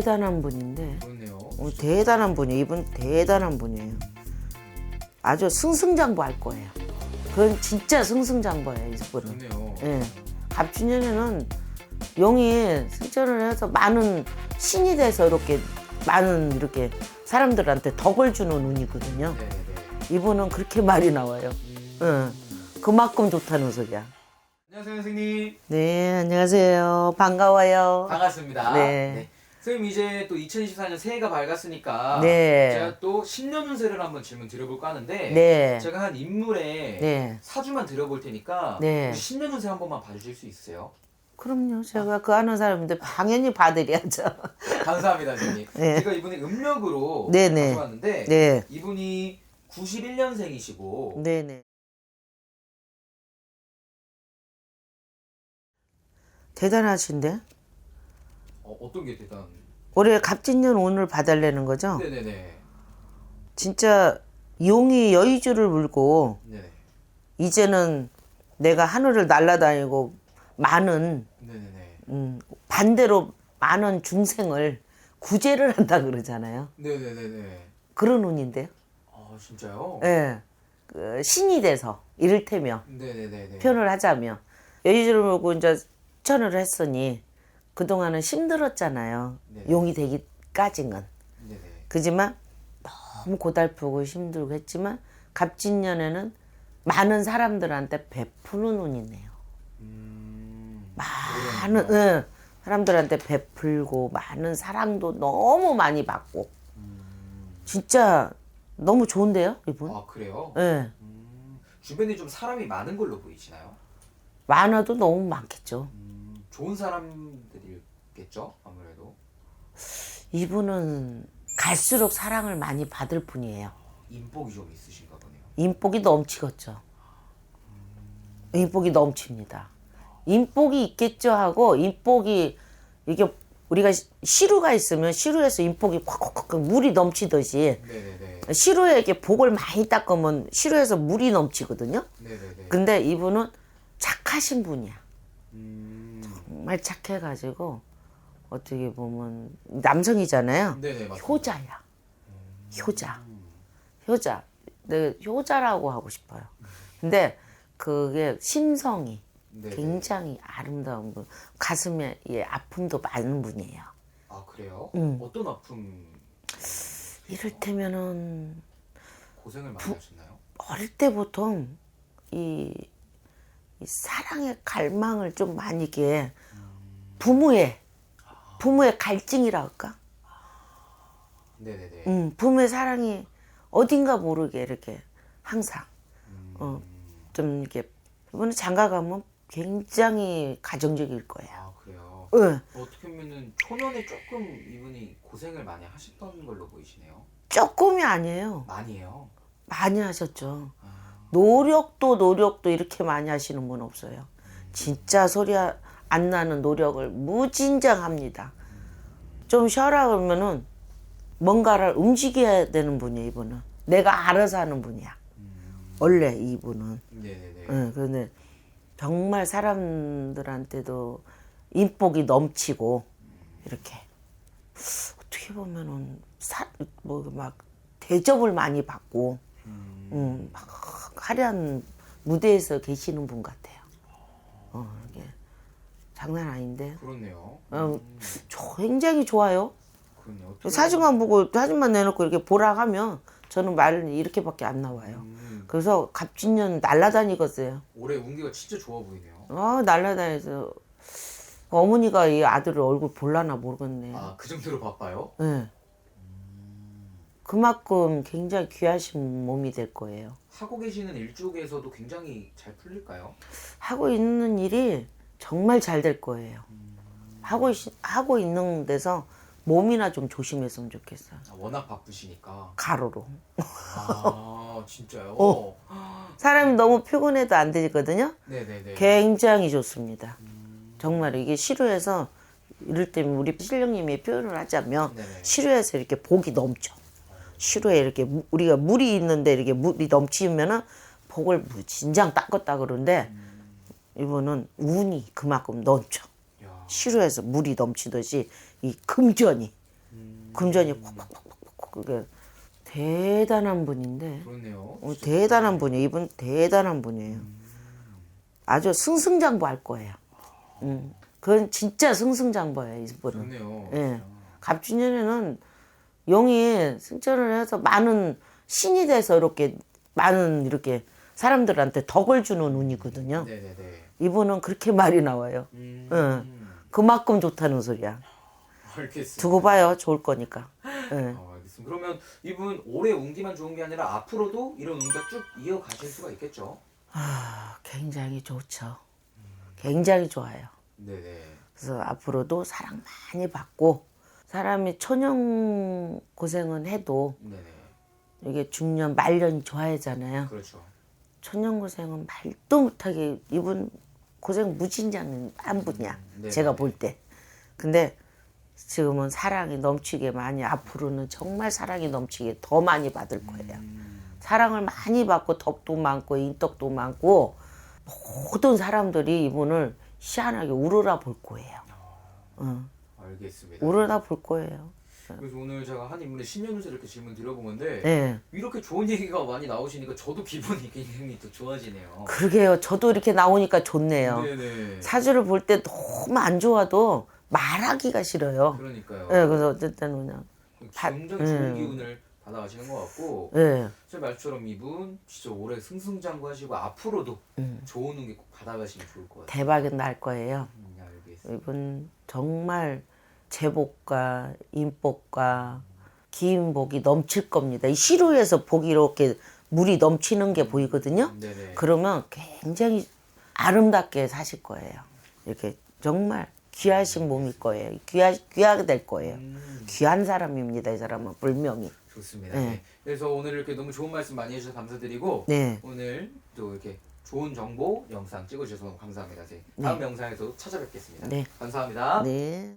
대단한 분인데 그렇네요. 어, 대단한 분이에요. 이분 대단한 분이에요. 아주 승승장구할 거예요. 그건 진짜 승승장구예요. 이분은. 그렇네요. 예. 갑진년에는 용이 승천을 해서 많은 신이 돼서 이렇게 많은 이렇게 사람들한테 덕을 주는 운이거든요. 네네네. 이분은 그렇게 말이 나와요. 예. 그만큼 좋다는 소리야. 안녕하세요, 선생님. 네, 안녕하세요. 반가워요. 반갑습니다. 네. 선생님 이제 또 2024년 새해가 밝았으니까 네. 제가 또 신년 운세를 한번 질문 드려볼까 하는데 네. 제가 한 인물의 네. 사주만 드려볼 테니까 네. 신년 운세 한 번만 봐주실 수 있으세요? 그럼요. 제가 그 아는 사람인데 당연히 봐드려야죠. 감사합니다, 선생님. 네. 제가 이분이 음력으로 네네. 가져왔는데 네. 이분이 91년생이시고 네네. 대단하신데? 어, 어떤 게 대단? 올해 갑진년 운을 봐달라는 거죠? 네네네. 진짜 용이 여의주를 물고 네네. 이제는 내가 하늘을 날아다니고 많은 네네네. 음, 반대로 많은 중생을 구제를 한다 그러잖아요. 네네네네. 그런 운인데요. 아 진짜요? 예. 그 신이 돼서 이를테면 네네네네. 표현을 하자면 여의주를 물고 이제 천을 했으니 그동안은 힘들었잖아요. 네. 용이 되기까지는. 네네. 그지만 너무 고달프고 힘들고 했지만 갑진년에는 많은 사람들한테 베푸는 운이네요. 음. 많은 응, 사람들한테 베풀고 많은 사랑도 너무 많이 받고 진짜 너무 좋은데요 이분? 아 그래요? 예. 음, 주변에 좀 사람이 많은 걸로 보이시나요? 많아도 너무 많겠죠. 음, 좋은 사람들이 겠죠 아무래도 이분은 갈수록 사랑을 많이 받을 분이에요. 인복이 좀 있으신가 보네요. 인복이 넘치겠죠. 인복이 넘칩니다. 인복이 있겠죠 하고 인복이 이게 우리가 시- 시루가 있으면 시루에서 인복이 콱콱콱 물이 넘치듯이 네네네. 시루에게 복을 많이 닦으면 시루에서 물이 넘치거든요. 네네네. 근데 이분은 착하신 분이야. 음. 정말 착해가지고 어떻게 보면 남성이잖아요. 네네 맞습니다. 효자야. 효자. 효자. 내 효자라고 하고 싶어요. 근데 그게 심성이 네네. 굉장히 아름다운 분. 가슴에 예, 아픔도 많은 분이에요. 아 그래요? 음. 어떤 아픔 이를테면은 고생을 많이 하셨나요? 어릴 때부터 이, 이 사랑의 갈망을 좀 많이 이게 부모의 부모의 갈증이라 할까? 네네네. 음, 부모의 사랑이 어딘가 모르게 이렇게 항상 어, 좀 이렇게 이번에 장가 가면 굉장히 가정적일 거예요. 아 그래요. 응. 어떻게 보면은 초년에 조금 이분이 고생을 많이 하셨던 걸로 보이시네요. 조금이 아니에요. 많이 해요. 많이 하셨죠. 노력도 노력도 이렇게 많이 하시는 분 없어요. 진짜 소리 안 나는 노력을 무진장합니다. 좀 쉬어라 그러면은 뭔가를 움직여야 되는 분이에요, 이분은. 내가 알아서 하는 분이야. 원래 이분은. 네네네. 응, 그런데 정말 사람들한테도 인복이 넘치고 이렇게 어떻게 보면은 뭐막 대접을 많이 받고 음, 막 화려한 무대에서 계시는 분 같아요. 어, 이게 장난 아닌데. 그렇네요. 어, 저 굉장히 좋아요. 그렇네요. 어떻게 사진만 보고 사진만 내놓고 이렇게 보라 하면 저는 말 이렇게밖에 안 나와요. 음, 그래서 갑진년 날라다니겠어요. 올해 운기가 진짜 좋아 보이네요. 아 날라다녀서 어머니가 이 아들을 얼굴 볼라나 모르겠네. 아 그 정도로 바빠요? 예. 그만큼 굉장히 귀하신 몸이 될 거예요. 하고 계시는 일 쪽에서도 굉장히 잘 풀릴까요? 하고 있는 일이 정말 잘 될 거예요. 하고 있, 하고 있는 데서 몸이나 좀 조심했으면 좋겠어요. 아, 워낙 바쁘시니까. 가로로. 아 진짜요? 어. 사람이 너무 피곤해도 안 되거든요. 네네네. 굉장히 좋습니다. 정말 이게 시루에서 이럴 때면 우리 신령님이 표현을 하자면 네네. 시루에서 이렇게 복이 넘쳐. 시루에 이렇게 무- 우리가 물이 있는데 이렇게 물이 넘치면은 복을 무진장 닦았다 그러는데 이분은 운이 그만큼 넘쳐. 야, 시루에서 물이 넘치듯이 이 금전이 금전이 콕콕콕콕콕 그게 대단한 분인데 그렇네요. 어, 대단한 분이에요. 이분 대단한 분이에요. 아주 승승장구할 거예요. 음, 그건 진짜 승승장구예요. 이분은. 좋네요. 예. 갑진년에는 용이 승천을 해서 많은 신이 돼서 이렇게 많은 이렇게 사람들한테 덕을 주는 운이거든요. 네네네. 이분은 그렇게 말이 나와요. 음, 응. 그만큼 좋다는 소리야. 알겠습니다. 두고 봐요. 좋을 거니까. 예. 어, 알겠습니다. 그러면 이분 올해 운기만 좋은 게 아니라 앞으로도 이런 운기가 쭉 이어가실 수가 있겠죠? 아, 굉장히 좋죠. 굉장히 좋아요. 네네. 그래서 앞으로도 사랑 많이 받고 사람이 초년 고생은 해도 네네. 이게 중년 말년이 좋아야잖아요. 그렇죠. 초년 고생은 말도 못하게 이분 고생 무진장 한 분이야. 음, 네. 제가 볼 때. 근데 지금은 사랑이 넘치게 많이 앞으로는 정말 사랑이 넘치게 더 많이 받을 거예요. 음, 사랑을 많이 받고 덕도 많고 인덕도 많고 모든 사람들이 이분을 희한하게 우러라 볼 거예요. 어, 알겠습니다. 우러라 볼 거예요. 그래서 오늘 제가 한 인물의 신년운세 이렇게 질문 드려본 건데 네. 이렇게 좋은 얘기가 많이 나오시니까 저도 기분이 굉장히 또 좋아지네요. 그러게요. 저도 이렇게 나오니까 좋네요. 네네. 사주를 볼 때 너무 안 좋아도 말하기가 싫어요. 그러니까요. 네, 그래서 어쨌든 그냥 바- 굉장히 좋은 음. 기운을 받아가시는 것 같고 네. 제 말처럼 이분 진짜 올해 승승장구하시고 앞으로도 음. 좋은 운기 꼭 받아가시면 좋을 것 같아요. 대박이 날 거예요. 음, 알겠습니다. 이분 정말 제복과 인복과 기인복이 넘칠 겁니다. 이 시루에서 복이 이렇게 물이 넘치는 게 보이거든요. 네네. 그러면 굉장히 아름답게 사실 거예요. 이렇게 정말 귀하신 몸일 거예요. 귀하, 귀하게 될 거예요. 음, 귀한 사람입니다. 이 사람은 분명히. 좋습니다. 네. 네. 그래서 오늘 이렇게 너무 좋은 말씀 많이 해주셔서 감사드리고 네. 오늘 또 이렇게 좋은 정보 영상 찍어주셔서 너무 감사합니다. 선생님. 다음 영상에서 찾아뵙겠습니다. 네. 감사합니다. 네.